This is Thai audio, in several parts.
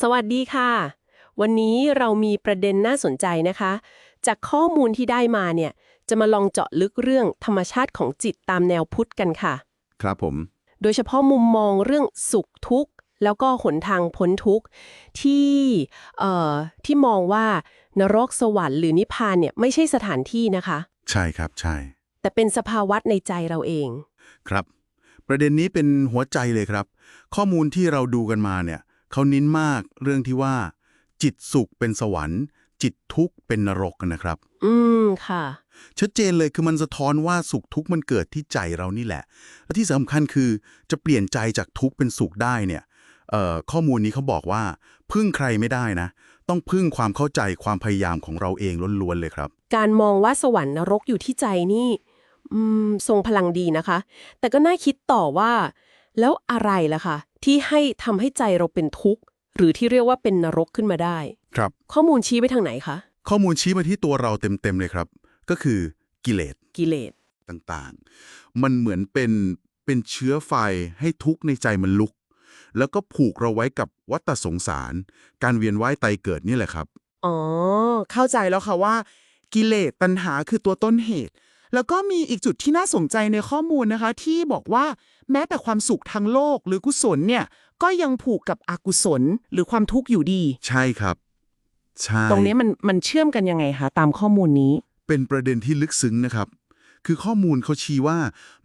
สวัสดีค่ะ วันนี้เรามีประเด็นน่าสนใจนะคะ จากข้อมูลที่ได้มาเนี่ย จะมาลองเจาะลึกเรื่องธรรมชาติของจิตตามแนวพุทธกันค่ะ ครับผม โดยเฉพาะมุมมองเรื่องสุขทุกข์ แล้วก็หนทางพ้นทุกข์ ที่เอ่อที่มองว่านรกสวรรค์หรือนิพพานเนี่ยไม่ใช่สถานที่นะคะ ใช่ครับใช่ แต่เป็นสภาวะในใจเราเอง ครับ ประเด็นนี้เป็นหัวใจเลยครับ ข้อมูลที่เราดูกันมาเนี่ย เขาเนิ้นมากเรื่องที่ว่า จิตสุขเป็นสวรรค์ จิตทุกข์เป็นนรกกันนะครับ อืมค่ะ ชัดเจนเลยคือมันสะท้อนว่าสุขทุกข์มันเกิดที่ใจเรานี่แหละ และที่สำคัญคือจะเปลี่ยนใจจากทุกข์เป็นสุขได้เนี่ยเอ่อข้อมูลนี้เขาบอกว่า พึ่งใครไม่ได้นะ ต้องพึ่งความเข้าใจความพยายามของเราเองล้วนๆเลยครับ การมองว่าสวรรค์นรกอยู่ที่ใจนี่อืมทรงพลังดีนะคะ แต่ก็น่าคิดต่อว่า แล้วอะไรล่ะคะ ที่ให้ทำให้ใจเราเป็นทุกข์ หรือที่เรียกว่าเป็นนรกขึ้นมาได้ ครับ ข้อมูลชี้ไปทางไหนคะ ข้อมูลชี้มาที่ตัวเราเต็มๆเลยครับ ก็คือกิเลสกิเลสต่างๆ มันเหมือนเป็นเป็นเชื้อไฟให้ทุกข์ในใจมันลุก แล้วก็ผูกเราไว้กับวัฏสงสาร การเวียนว่ายตายเกิดนี่แหละครับ อ๋อ เข้าใจแล้วค่ะว่า กิเลสตัณหาคือตัวต้นเหตุ แล้วก็มีอีกจุดที่น่าสนใจในข้อมูลนะคะ ที่บอกว่าแม้แต่ความสุขทางโลกหรือกุศลเนี่ยก็ยังผูกกับอกุศลหรือความทุกข์อยู่ดี ใช่ครับ ใช่ ตรงนี้มันมันเชื่อมกันยังไงคะตามข้อมูลนี้ เป็นประเด็นที่ลึกซึ้งนะครับ คือข้อมูลเขาชี้ว่า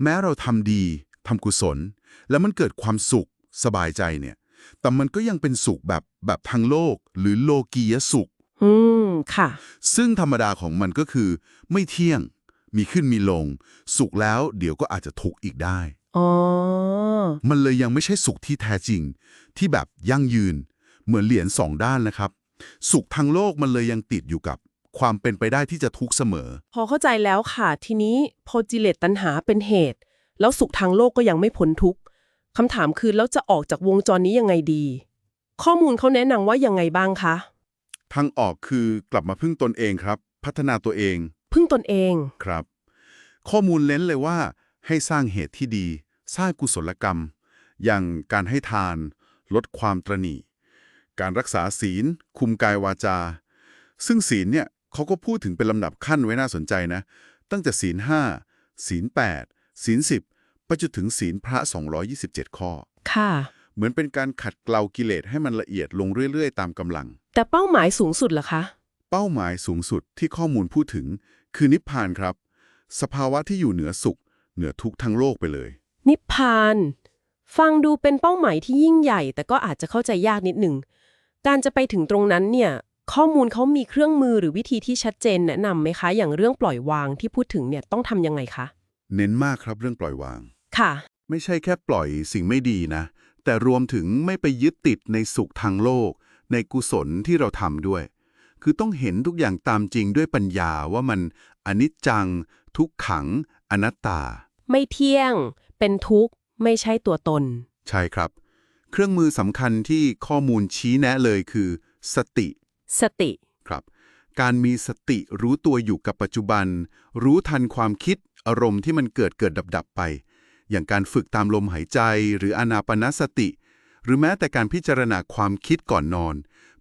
แม้เราทำดีทำกุศล แล้วมันเกิดความสุขสบายใจเนี่ย แต่มันก็ยังเป็นสุขแบบแบบทางโลก หรือโลกียสุข อืมค่ะ ซึ่งธรรมดาของมันก็คือไม่เที่ยง มีขึ้นมีลง สุขแล้วเดี๋ยวก็อาจจะทุกข์อีกได้ อ๋อ มันเลยยังไม่ใช่สุขที่แท้จริง ที่แบบยั่งยืน เหมือนเหรียญสองด้านนะครับ สุขทางโลกมันเลยยังติดอยู่กับ ความเป็นไปได้ที่จะทุกข์เสมอ พอเข้าใจแล้วค่ะ ทีนี้พอกิเลสตัณหาเป็นเหตุ แล้วสุขทางโลกก็ยังไม่พ้นทุกข์คำถามคือแล้วจะออกจากวงจรนี้ยังไงดี ข้อมูลเขาแนะนำว่ายังไงบ้างคะทางออกคือกลับมาพึ่งตนเองครับ พัฒนาตัวเอง พึ่งตนเองครับ ข้อมูลเน้นเลยว่า ให้สร้างเหตุที่ดี สร้างกุศลกรรม อย่างการให้ทาน ลดความตรณีการรักษาศีล คุมกายวาจา ซึ่งศีลเนี่ยเขาก็พูดถึงเป็นลำดับขั้นไว้น่าสนใจนะ ตั้งแต่ศีล5ศีล8ศีล10 ไปจนถึงศีลพระ 227 ข้อ ค่ะ เหมือนเป็นการขัดเกลากิเลสให้มันละเอียดลงเรื่อย ๆ ตามกำลัง แต่เป้าหมายสูงสุดล่ะคะ เป้าหมายสูงสุดที่ข้อมูลพูดถึง คือนิพพานครับ สภาวะที่อยู่เหนือสุข เหนือทุกข์ทั้งโลกไปเลย นิพพาน ฟังดูเป็นเป้าหมายที่ยิ่งใหญ่ แต่ก็อาจจะเข้าใจยากนิดหนึ่ง การจะไปถึงตรงนั้นเนี่ย ข้อมูลเขามีเครื่องมือหรือวิธีที่ชัดเจนแนะนำไหมคะ อย่างเรื่องปล่อยวางที่พูดถึงเนี่ยต้องทำยังไงคะ เน้นมากครับเรื่องปล่อยวาง ค่ะ ไม่ใช่แค่ปล่อยสิ่งไม่ดีนะ แต่รวมถึงไม่ไปยึดติดในสุขทางโลก ในกุศลที่เราทำด้วย คือต้องเห็นทุกอย่างตามจริงด้วยปัญญาว่ามันอนิจจัง ทุกขัง อนัตตา ไม่เที่ยง เป็นทุกข์ ไม่ใช่ตัวตน ใช่ครับ เครื่องมือสำคัญที่ข้อมูลชี้แนะเลยคือ สติ สติครับ การมีสติรู้ตัวอยู่กับปัจจุบัน รู้ทันความคิดอารมณ์ที่มันเกิดเกิดดับดับไป อย่างการฝึกตามลมหายใจ หรืออานาปนสติ หรือแม้แต่การพิจารณาความคิดก่อนนอน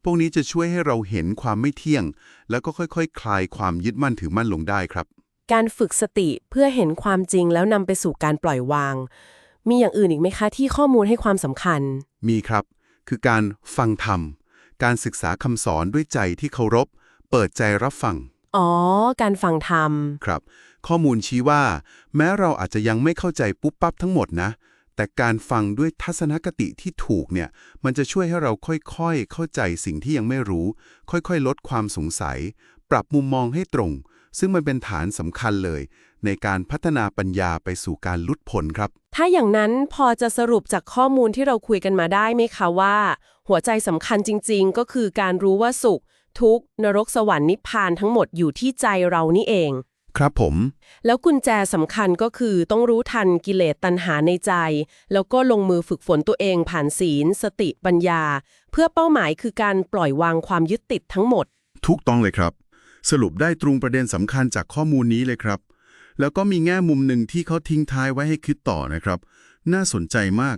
พวกนี้จะช่วยให้เราเห็นความไม่เที่ยง แล้วก็ค่อยๆคคลายความยึดมั่นถือมั่นลงได้ครับ การฝึกสติเพื่อเห็นความจริงแล้วนำไปสู่การปล่อยวาง มีอย่างอื่นอีกไหมคะที่ข้อมูลให้ความสำคัญ มีครับ คือการฟังธรรม การศึกษาคำสอนด้วยใจที่เคารพ เปิดใจรับฟัง อ๋อ การฟังธรรม ครับ ข้อมูลชี้ว่า แม้เราอาจจะยังไม่เข้าใจปุ๊บปั๊บทั้งหมดนะ แต่การฟังด้วยทัศนคติที่ถูกเนี่ย มันจะช่วยให้เราค่อยๆ เข้าใจสิ่งที่ยังไม่รู้ ค่อยๆ ลดความสงสัย ปรับมุมมองให้ตรง ซึ่งมันเป็นฐานสำคัญเลย ในการพัฒนาปัญญาไปสู่การลุดผลครับ ถ้าอย่างนั้นพอจะสรุปจากข้อมูลที่เราคุยกันมาได้ไหมคะว่า หัวใจสำคัญจริง ๆ ก็คือการรู้ว่าสุข ทุกข์นรกสวรรค์นิพพานทั้งหมดอยู่ที่ใจเรานี่เอง ครับผม แล้วกุญแจสำคัญก็คือต้องรู้ทันกิเลสตัณหาในใจ แล้วก็ลงมือฝึกฝนตัวเองผ่านศีล สติปัญญา เพื่อเป้าหมายคือการปล่อยวางความยึดติดทั้งหมด ถูกต้องเลยครับ สรุปได้ตรงประเด็นสำคัญจากข้อมูลนี้เลยครับ แล้วก็มีแง่มุมหนึ่งที่เขาทิ้งท้ายไว้ให้คิดต่อนะครับ น่าสนใจมาก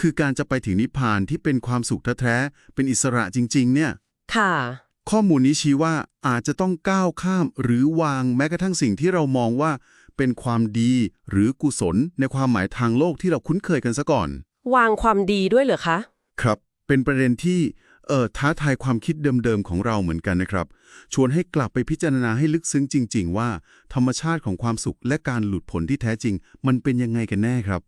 คือการจะไปถึงนิพพานที่เป็นความสุขแท้ๆเป็นอิสระจริง ๆ เนี่ย ค่ะ ข้อมูลนี้ชี้ว่าอาจจะต้องก้าวข้ามหรือวางแม้กระทั่งสิ่งที่เรามองว่า เป็นความดีหรือกุศลในความหมายทางโลกที่เราคุ้นเคยกันซะก่อน วางความดีด้วยเหรอคะ ครับ เป็นประเด็นที่เอ่อท้าทายความคิดเดิมๆของเราเหมือนกันนะครับ ชวนให้กลับไปพิจารณาให้ลึกซึ้งจริง ๆ ว่า ธรรมชาติของความสุขและการหลุดพ้นที่แท้จริง มันเป็นยังไงกันแน่ครับ